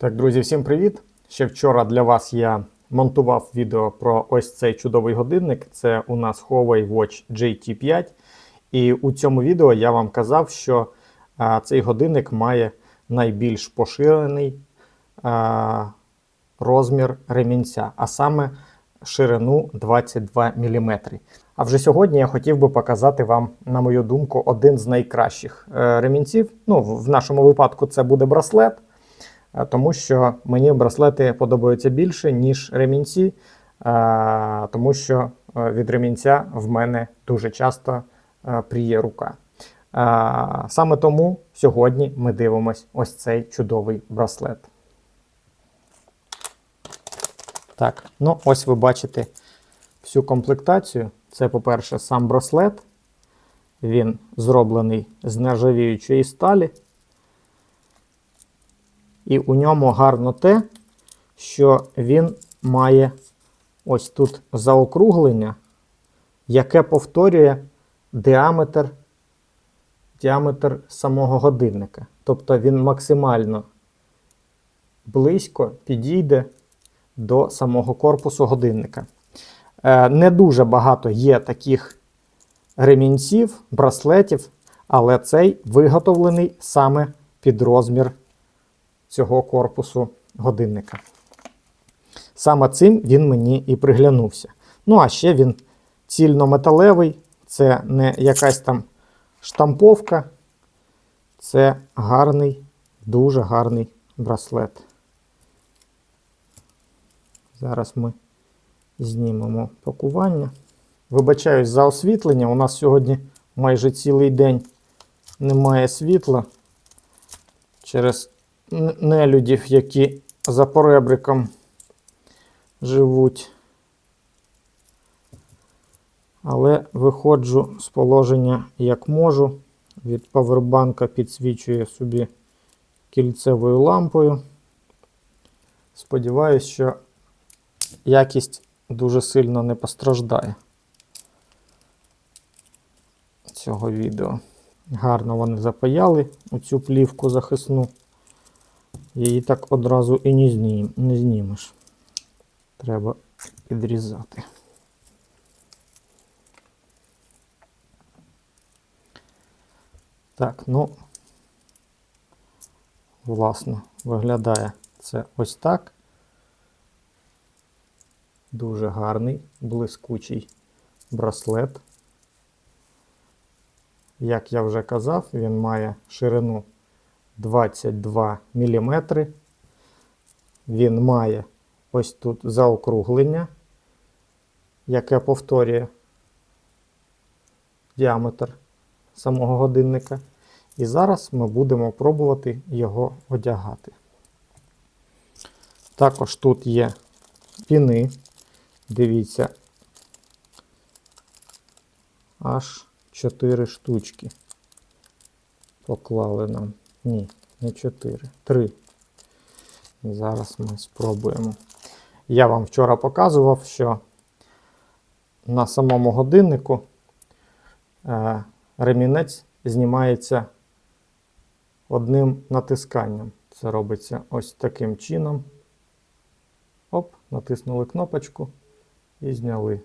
Так, друзі, всім привіт! Ще вчора для вас я монтував відео про ось цей чудовий годинник. Це у нас Huawei Watch GT5. І у цьому відео я вам казав, що а, цей годинник має найбільш поширений а, розмір ремінця, а саме ширину 22 мм. А вже сьогодні я хотів би показати вам, на мою думку, один з найкращих е, ремінців. Ну, в в нашому випадку це буде браслет. Е, тому що мені браслети подобаються більше, ніж ремінці, е, тому що е, від ремінця в мене дуже часто пріє рука. Саме тому сьогодні ми дивимось ось цей чудовий браслет. Так, ну ось ви бачите всю комплектацію. Це, по-перше, сам браслет. Він зроблений з нержавіючої сталі. І у ньому гарно те, що він має ось тут заокруглення, яке повторює діаметр, діаметр самого годинника. Тобто він максимально близько підійде до самого корпусу годинника. Е, Не дуже багато є таких ремінців, браслетів, але цей виготовлений саме під розмір цього корпусу годинника. Саме цим він мені і приглянувся. Ну, а ще він цільнометалевий, це не якась там штамповка, це гарний, дуже гарний браслет. Зараз ми знімемо пакування. Вибачаюсь за освітлення. У нас сьогодні майже цілий день немає світла через нелюдів, які за поребриком живуть. Але виходжу з положення як можу. Від павербанка підсвічую собі кільцевою лампою. Сподіваюсь, що якість дуже сильно не постраждає цього відео. Гарно вони запаяли у цю плівку захисну. Її так одразу і не, знім, не знімеш. Треба підрізати. Так, ну, власне, виглядає це ось так. Дуже гарний, блискучий браслет. Як я вже казав, він має ширину 22 мм. Він має ось тут заокруглення, яке повторює діаметр самого годинника. І зараз ми будемо пробувати його одягати. Також тут є піни. Дивіться, аж 4 штучки поклали нам. Ні, не 4, 3. Зараз ми спробуємо. Я вам вчора показував, що на самому годиннику е, ремінець знімається одним натисканням. Це робиться ось таким чином. Оп, натиснули кнопочку і зняли.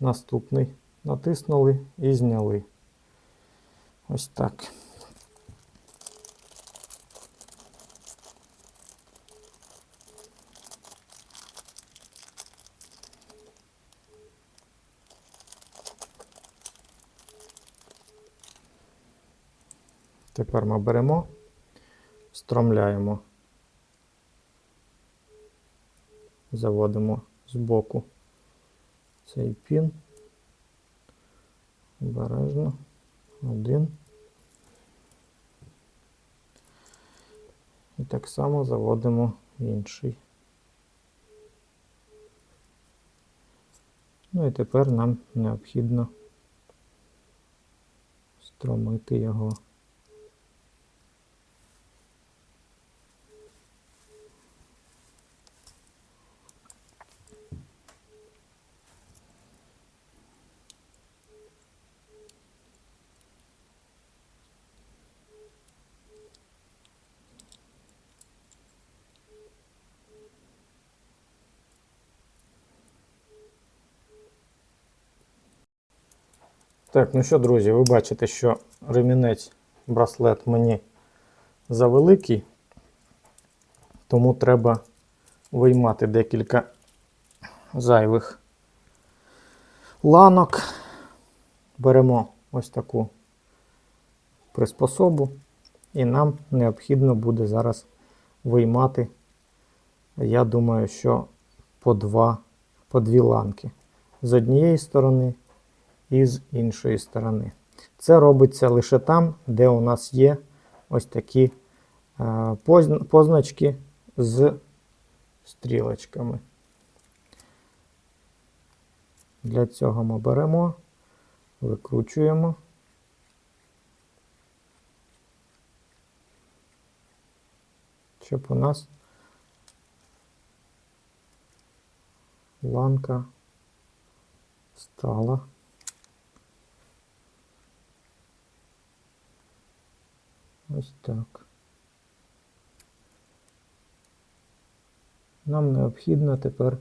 Наступний натиснули і зняли. Ось так. Тепер ми беремо, стромляємо, заводимо з боку цей пін. Обережно. Один. І так само заводимо інший. Ну і тепер нам необхідно стромити його. Так, ну що, друзі, ви бачите, що ремінець браслет мені завеликий, тому треба виймати декілька зайвих ланок. Беремо ось таку приспособу, і нам необхідно буде зараз виймати, я думаю, що по, два, по дві ланки з однієї сторони і з іншої сторони. Це робиться лише там, де у нас є ось такі е, позначки з стрілочками. Для цього ми беремо, викручуємо. Щоб у нас ланка стала. Ось так. Нам необхідно тепер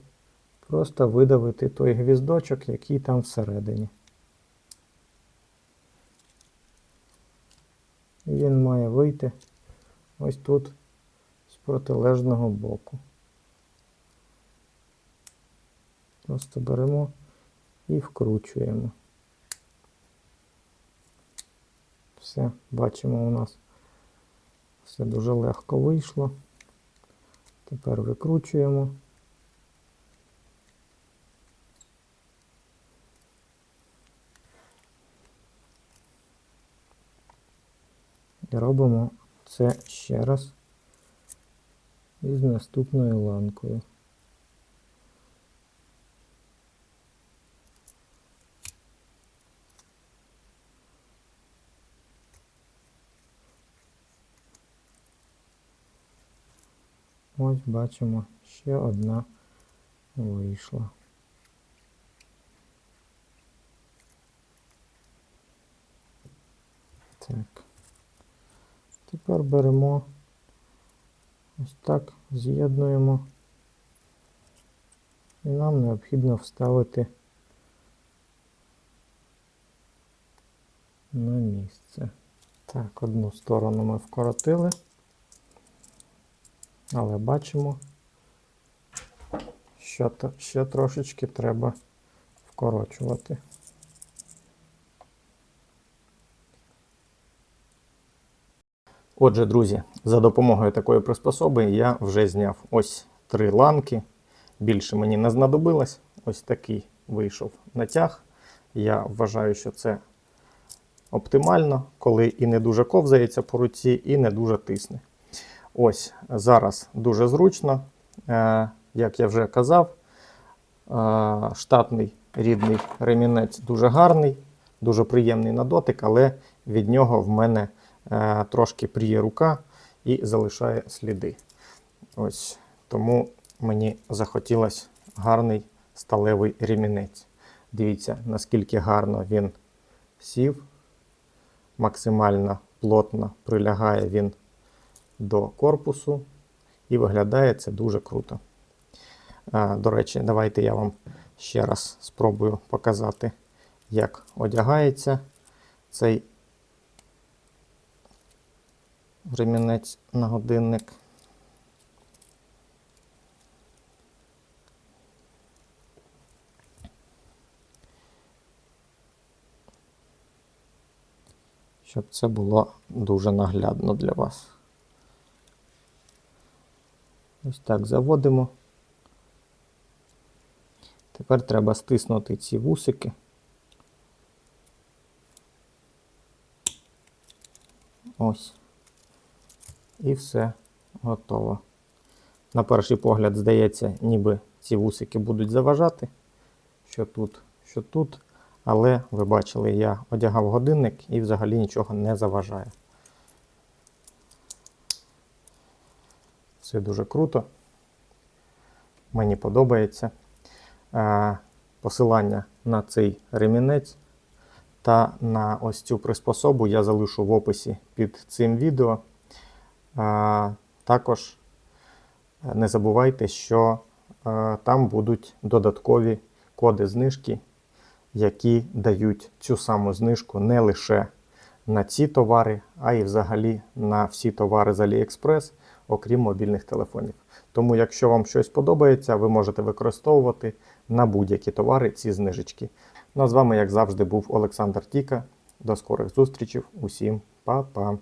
просто видавити той гвіздочок, який там всередині. І Він має вийти ось тут з протилежного боку. Просто беремо і вкручуємо. Все, бачимо, у нас все дуже легко вийшло. Тепер викручуємо. І робимо це ще раз із наступною ланкою. Ось бачимо, ще одна вийшла. Так. Тепер беремо ось так, з'єднуємо. І нам необхідно вставити на місце. Так, одну сторону ми вкоротили. Але бачимо, що ще трошечки треба вкорочувати. Отже, друзі, за допомогою такої приспособи я вже зняв ось три ланки. Більше мені не знадобилось. Ось такий вийшов натяг. Я вважаю, що це оптимально, коли і не дуже ковзається по руці, і не дуже тисне. Ось зараз дуже зручно. Е, Як я вже казав, е, штатний рідний ремінець дуже гарний, дуже приємний на дотик, але від нього в мене е, трошки пріє рука і залишає сліди. Ось Тому мені захотілося гарний сталевий ремінець. Дивіться, наскільки гарно він сів, максимально плотно прилягає він до корпусу і виглядає це дуже круто. До речі, давайте я вам ще раз спробую показати, як одягається цей ремінець на годинник. Щоб це було дуже наглядно для вас. Ось так заводимо. Тепер треба стиснути ці вусики. Ось. І все готово. На перший погляд, здається, ніби ці вусики будуть заважати. Що тут, що тут. Але ви бачили, я одягав годинник і взагалі нічого не заважає. Все дуже круто. Мені подобається. Е, Посилання на цей ремінець та на ось цю приспособу я залишу в описі під цим відео. Е, Також не забувайте, що е, там будуть додаткові коди знижки які дають цю саму знижку не лише на ці товари, а й взагалі на всі товари з AliExpress, окрім мобільних телефонів. Тому, якщо вам щось подобається, ви можете використовувати на будь-які товари ці знижечки. Ну а з вами, як завжди, був Олександр Тіка. До скорих зустрічей. Усім па-па.